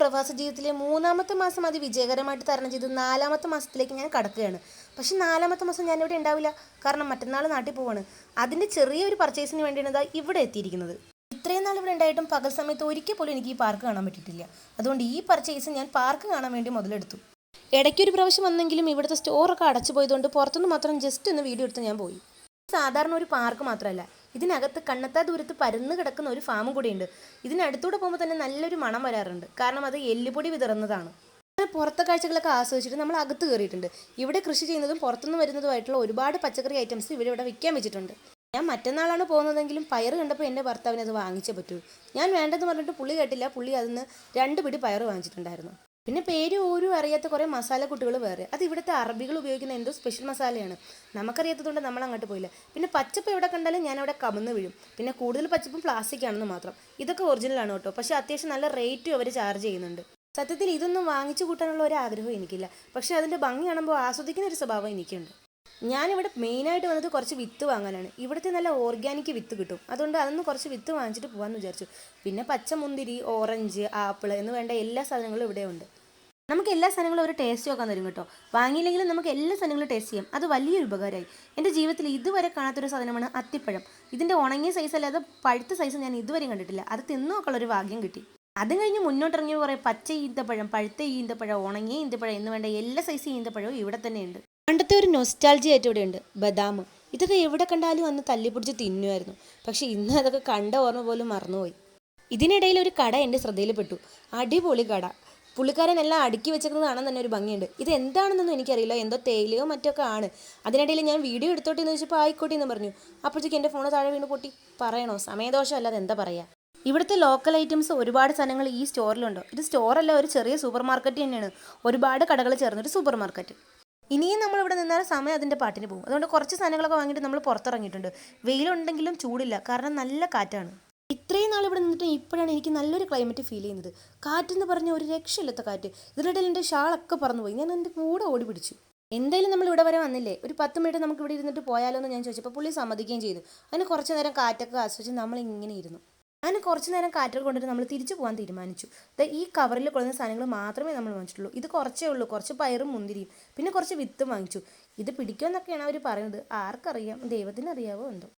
പ്രവാസ ജീവിതത്തിലെ മൂന്നാമത്തെ മാസം അത് വിജയകരമായിട്ട് തരണം ചെയ്തു. നാലാമത്തെ മാസത്തിലേക്ക് ഞാൻ കടക്കുകയാണ്. പക്ഷെ നാലാമത്തെ മാസം ഞാൻ ഇവിടെ ഉണ്ടാവില്ല. കാരണം മറ്റന്നാൾ നാട്ടിൽ പോവാണ്. അതിന്റെ ചെറിയൊരു പർച്ചേസിന് വേണ്ടിയാണ് ഇവിടെ എത്തിയിരിക്കുന്നത്. ഇത്രയും നാൾ ഇവിടെ ഉണ്ടായിട്ടും പകൽ സമയത്ത് ഒരിക്കൽ പോലും എനിക്ക് ഈ പാർക്ക് കാണാൻ പറ്റിയിട്ടില്ല. അതുകൊണ്ട് ഈ പർച്ചേസ് ഞാൻ പാർക്ക് കാണാൻ വേണ്ടി മുതലെടുത്തു. ഇടയ്ക്കൊരു പ്രാവശ്യം വന്നെങ്കിലും ഇവിടുത്തെ സ്റ്റോറൊക്കെ അടച്ചു പോയതുകൊണ്ട് പുറത്തുനിന്ന് മാത്രം ജസ്റ്റ് ഒന്ന് വീഡിയോ എടുത്ത് ഞാൻ പോയി. സാധാരണ ഒരു പാർക്ക് മാത്രമല്ല. ഇതിനകത്ത് കണ്ണെത്താ ദൂരത്ത് പരന്ന് കിടക്കുന്ന ഒരു ഫാമും കൂടിയുണ്ട്. ഇതിനടുത്തൂടെ പോകുമ്പോൾ തന്നെ നല്ലൊരു മണം വരാറുണ്ട്. കാരണം അത് എല്ലുപൊടി വിതറുന്നതാണ്. പുറത്തെ കാഴ്ചകളൊക്കെ ആസ്വദിച്ചിട്ട് നമ്മൾ അകത്ത് കയറിയിട്ടുണ്ട്. ഇവിടെ കൃഷി ചെയ്യുന്നതും പുറത്തുനിന്ന് വരുന്നതുമായിട്ടുള്ള ഒരുപാട് പച്ചക്കറി ഐറ്റംസ് ഇവിടെ ഇവിടെ വിൽക്കാൻ വെച്ചിട്ടുണ്ട്. ഞാൻ മറ്റന്നാളാണ് പോകുന്നതെങ്കിലും പയർ കണ്ടപ്പോൾ എന്റെ ഭർത്താവിന് അത് വാങ്ങിച്ചേ പറ്റൂ. ഞാൻ വേണ്ടെന്ന് പറഞ്ഞിട്ട് പുള്ളി കേട്ടില്ല. പുള്ളി അതിന് രണ്ട് പിടി പയർ വാങ്ങിച്ചിട്ടുണ്ടായിരുന്നു. പിന്നെ പേര് ഓരും അറിയാത്ത കുറേ മസാല കുട്ടികൾ വേറെ. അത് ഇവിടുത്തെ അറബികൾ ഉപയോഗിക്കുന്ന എന്തോ സ്പെഷ്യൽ മസാലയാണ്. നമുക്കറിയാത്തതുകൊണ്ട് നമ്മൾ അങ്ങോട്ട് പോയില്ല. പിന്നെ പച്ചപ്പ് എവിടെ കണ്ടാലും ഞാൻ അവിടെ കമന്ന് വീഴും. പിന്നെ കൂടുതൽ പച്ചപ്പും പ്ലാസ്റ്റിക് ആണെന്ന് മാത്രം. ഇതൊക്കെ ഒറിജിനലാണ് കേട്ടോ. പക്ഷേ അത്യാവശ്യം നല്ല റേറ്റും അവർ ചാർജ് ചെയ്യുന്നുണ്ട്. സത്യത്തിൽ ഇതൊന്നും വാങ്ങിച്ചു കൂട്ടാനുള്ള ഒരു ആഗ്രഹം എനിക്കില്ല. പക്ഷേ അതിന്റെ ഭംഗി കാണുമ്പോൾ ആസ്വദിക്കുന്ന ഒരു സ്വഭാവം എനിക്കുണ്ട്. ഞാനിവിടെ മെയിനായിട്ട് വന്നത് കുറച്ച് വിത്ത് വാങ്ങാനാണ്. ഇവിടുത്തെ നല്ല ഓർഗാനിക് വിത്ത് കിട്ടും. അതുകൊണ്ട് അതൊന്ന് കുറച്ച് വിത്ത് വാങ്ങിച്ചിട്ട് പോകാമെന്ന് വിചാരിച്ചു. പിന്നെ പച്ചമുന്തിരി ഓറഞ്ച് ആപ്പിൾ എന്ന് വേണ്ട എല്ലാ സാധനങ്ങളും ഇവിടെ ഉണ്ട്. നമുക്ക് എല്ലാ സാധനങ്ങളും ഒരു ടേസ്റ്റ് നോക്കാൻ തരും കേട്ടോ. വാങ്ങിയില്ലെങ്കിലും നമുക്ക് എല്ലാ സാധനങ്ങളും ടേസ്റ്റ് ചെയ്യാം. അത് വലിയൊരു ഉപകാരമായി എന്റെ ജീവിതത്തിൽ ഇതുവരെ കാണാത്തൊരു സാധനമാണ് അത്തിപ്പഴം. ഇതിന്റെ ഉണങ്ങിയ സൈസ് അല്ലാതെ പഴുത്ത സൈസ് ഞാൻ ഇതുവരെയും കണ്ടിട്ടില്ല. അത് തിന്നു നോക്കാനുള്ളൊരു ഭാഗ്യം കിട്ടി. അതും കഴിഞ്ഞ് മുന്നോട്ടിറങ്ങിയ കുറേ പച്ച ഈന്തപ്പഴം പഴുത്ത ഈന്തപ്പഴം ഉണങ്ങിയ ഈന്തപ്പഴം എന്ന് വേണ്ട എല്ലാ സൈസ് ഈന്തപ്പഴവും ഇവിടെ തന്നെയുണ്ട് പണ്ടത്തെ ഒരു നൊസ്റ്റാൾജി ആയിട്ട് ഇവിടെ ഉണ്ട് ബദാം. ഇതൊക്കെ എവിടെ കണ്ടാലും അന്ന് തല്ലിപ്പിടിച്ച് തിന്നുമായിരുന്നു. പക്ഷെ ഇന്ന് അതൊക്കെ കണ്ട ഓർമ്മ പോലും മറന്നുപോയി. ഇതിനിടയിൽ ഒരു കട എന്റെ ശ്രദ്ധയിൽപ്പെട്ടു. അടിപൊളി കട. പുള്ളിക്കാരൻ എല്ലാം അടുക്കി വെച്ചേക്കുന്നത് കാണാൻ തന്നെ ഒരു ഭംഗിയുണ്ട്. ഇത് എന്താണെന്നൊന്നും എനിക്കറിയില്ല. എന്തോ തേയിലയോ മറ്റൊക്കെ ആണ്. അതിനിടയിൽ ഞാൻ വീഡിയോ എടുത്തോട്ടെ എന്ന് ചോദിച്ചപ്പോൾ ആയിക്കോട്ടെ എന്ന് പറഞ്ഞു. അപ്പോഴത്തേക്ക് എന്റെ ഫോണ് താഴെ വീണ് പൊട്ടി. പറയണോ? സമയദോഷം അല്ലാതെ എന്താ പറയുക ഇവിടുത്തെ ലോക്കൽ ഐറ്റംസ് ഒരുപാട് സാധനങ്ങൾ ഈ സ്റ്റോറിലുണ്ട് ഇത് സ്റ്റോറല്ല ഒരു ചെറിയ സൂപ്പർ മാർക്കറ്റ് തന്നെയാണ്. ഒരുപാട് കടകൾ ചേർന്നൊരു സൂപ്പർ മാർക്കറ്റ് ഇനിയും നമ്മൾ ഇവിടെ നിന്നാൽ സമയം അതിന്റെ പാട്ടിന് പോകും. അതുകൊണ്ട് കുറച്ച് സാധനങ്ങളൊക്കെ വാങ്ങിയിട്ട് നമ്മൾ പുറത്തിറങ്ങിയിട്ടുണ്ട്. വെയിലുണ്ടെങ്കിലും ചൂടില്ല. കാരണം നല്ല കാറ്റാണ്. ഇത്രയും നാൾ ഇവിടെ നിന്നിട്ട് ഇപ്പോഴാണ് എനിക്ക് നല്ലൊരു ക്ലൈമറ്റ് ഫീൽ ചെയ്യുന്നത്. കാറ്റെന്ന് പറഞ്ഞ ഒരു രക്ഷയില്ലാത്ത കാറ്റ്. ഇതിനിടയിൽ എന്റെ ഷാളൊക്കെ പറന്നുപോയി. ഞാൻ എന്റെ കൂടെ ഓടി പിടിച്ചു എന്തായാലും നമ്മൾ ഇവിടെ വരെ വന്നില്ലേ? ഒരു പത്ത് മിനിറ്റ് നമുക്ക് ഇവിടെ ഇരുന്നിട്ട് പോയാലോ എന്ന് ഞാൻ ചോദിച്ചപ്പോൾ പുള്ളി സമ്മതിക്കുകയും ചെയ്തു. അതിന് കുറച്ച് നേരം കാറ്റൊക്കെ ആസ്വദിച്ച് നമ്മൾ ഇങ്ങനെ ഇരുന്നു. അങ്ങനെ കുറച്ച് നേരം കാറ്റൊക്കെ കൊണ്ടിട്ട് നമ്മൾ തിരിച്ചു പോകാൻ തീരുമാനിച്ചു. ഈ കവറിൽ കൊള്ളുന്ന സാധനങ്ങൾ മാത്രമേ നമ്മൾ വാങ്ങിച്ചിട്ടുള്ളൂ. ഇത് കുറച്ചേ ഉള്ളൂ. കുറച്ച് പയറും മുന്തിരിയും പിന്നെ കുറച്ച് വിത്തും വാങ്ങിച്ചു. ഇത് പിടിക്കുമെന്നൊക്കെയാണ് അവർ പറയുന്നത്. ആർക്കറിയാം? ദൈവത്തിനറിയാവോ എന്തോ?